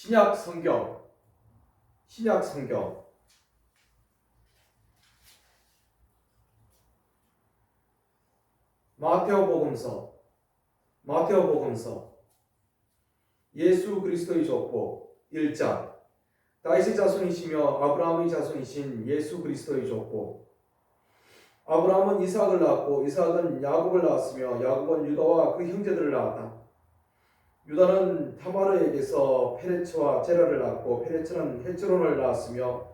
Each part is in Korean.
신약 성경. 신약 성경. 마테오 복음서. 마테오 복음서. 예수 그리스도의 족보. 1장. 다윗의 자손이시며 아브라함의 자손이신 예수 그리스도의 족보. 아브라함은 이삭을 낳았고 이삭은 야곱을 낳았으며 야곱은 유다와 그 형제들을 낳았다. 유다는 타마르에게서 페레츠와 제라를 낳았고 페레츠는 헤츠론을 낳았으며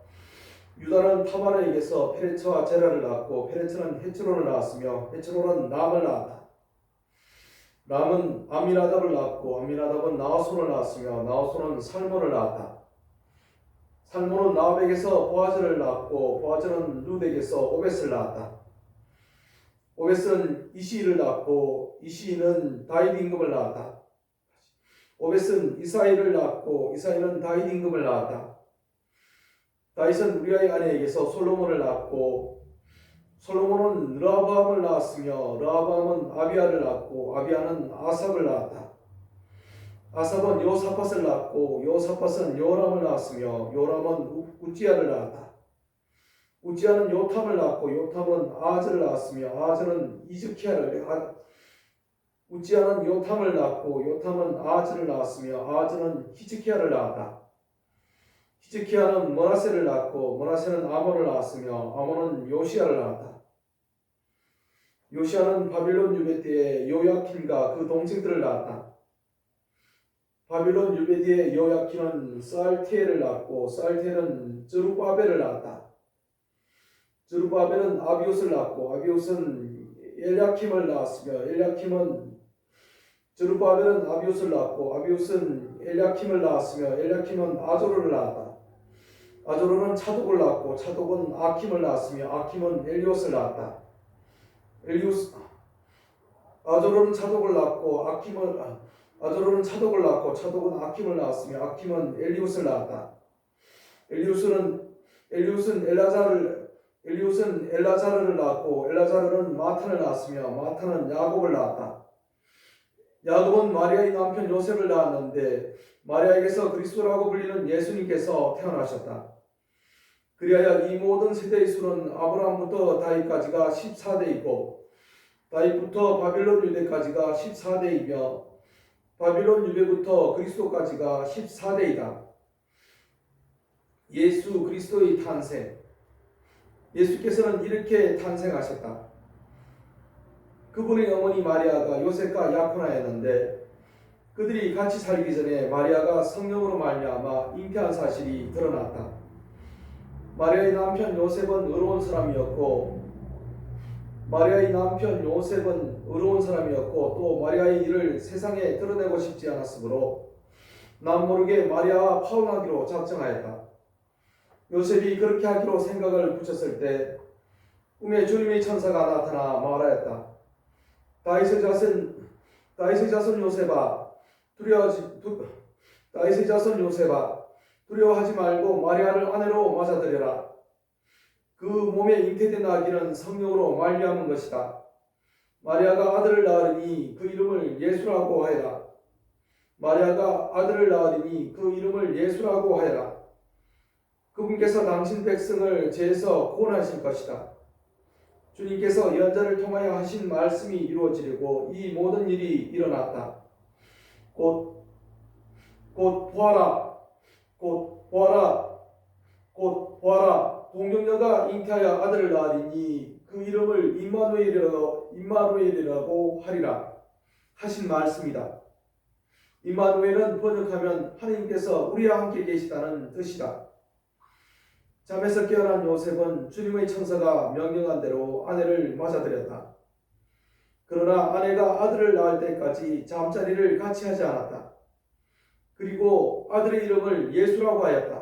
유다는 타마르에게서 페레츠와 제라를 낳았고 페레츠는 헤츠론을 낳았으며 헤츠론은 남을 낳았다. 남은 아미나답을 낳았고 아미나답은 나호손을 낳았으며 나호손은 살몬을 낳았다. 살몬은 나압에게서 보아즈를 낳았고 보아즈는 룻에게서 오벳을 낳았다. 오벳은 이시를 낳았고 이시는 다윗 임금을 낳았다. 오벳은 이사이를 낳았고 이사이는 다윗 임금을 낳았다. 다윗은 우리아의 아내에게서 솔로몬을 낳았고 솔로몬은 르하바함을 낳았으며 르하바함은 아비아를 낳았고 아비아는 아삽을 낳았다. 아삽은 요사팟을 낳았고 요사팟은 요람을 낳았으며 요람은 우찌아를 낳았다. 우찌아는 요탐을 낳았고 요탐은 아즈를 낳았으며 아즈는 이즈키야를 아, 우찌아는 요탐을 낳았고 요탐은 아즈를 낳았으며 아즈는 히즈키야를 낳았다. 히즈키야는 머나세를 낳았고 머나세는 아몬을 낳았으며 아몬은 요시야를 낳았다. 요시야는 바빌론 유배 때에 요야킨과 그 동생들을 낳았다. 바빌론 유배 뒤에 요야킨은 쌀티엘을 낳았고 쌀티엘은 즈루바벨을 낳았다. 즈루바벨은 아비옷을 낳았고 아비옷은 엘야킴을 낳았으며 엘야킴은 즈루바벨은 아비옷을 낳았고 아비옷은 엘야킴을 낳았으며 엘야킴은 아조르를 낳았다. 아조르는 차독을 낳았고 차독은 아킴을 낳았으며 아킴은 엘리옷을 낳았다. 엘리오스 아조르는 차독을 낳았고 아킴은 아, 아조르는 차독을 낳았고 차독은 아킴을 낳았으며 아킴은 엘리옷을 낳았다. 엘리오스는 엘리옷은 엘라자를 엘리옷은 엘라자르를 낳았고 엘라자르는 마탄을 낳았으며 마탄은 야곱을 낳았다. 야곱은 마리아의 남편 요셉을 낳았는데 마리아에게서 그리스도라고 불리는 예수님께서 태어나셨다. 그리하여 이 모든 세대의 수는 아브라함부터 다윗까지가 14대이고 다윗부터 바빌론 유대까지가 14대이며 바빌론 유대부터 그리스도까지가 14대이다. 예수 그리스도의 탄생 예수께서는 이렇게 탄생하셨다. 그분의 어머니 마리아가 요셉과 야코나였는데 그들이 같이 살기 전에 마리아가 성령으로 말미암아 잉태한 사실이 드러났다. 마리아의 남편 요셉은 의로운 사람이었고 마리아의 남편 요셉은 의로운 사람이었고 또 마리아의 일을 세상에 드러내고 싶지 않았으므로 남모르게 마리아와 파혼하기로 작정하였다. 요셉이 그렇게 하기로 생각을 붙였을 때 꿈에 주님의 천사가 나타나 말하였다. 다윗의 자손 다윗의 자손 요셉아 두려워하지 두, 다윗의 자손 요셉아 두려워하지 말고 마리아를 아내로 맞아들여라. 그 몸에 잉태된 아기는 성령으로 말미암은 것이다. 마리아가 아들을 낳으니 그 이름을 예수라고 하여라. 마리아가 아들을 낳으니 그 이름을 예수라고 하여라. 그분께서 당신 백성을 죄에서 구원하실 것이다. 주님께서 연자를 통하여 하신 말씀이 이루어지려고 이 모든 일이 일어났다. 곧, 곧 보아라. 곧 보아라. 곧 보아라. 동정녀가 잉태하여 아들을 낳으리니 그 이름을 임마누엘이라고, 임마누엘이라고 하리라. 하신 말씀이다. 임마누엘은 번역하면 하나님께서 우리와 함께 계시다는 뜻이다. 잠에서 깨어난 요셉은 주님의 천사가 명령한 대로 아내를 맞아들였다. 그러나 아내가 아들을 낳을 때까지 잠자리를 같이 하지 않았다. 그리고 아들의 이름을 예수라고 하였다.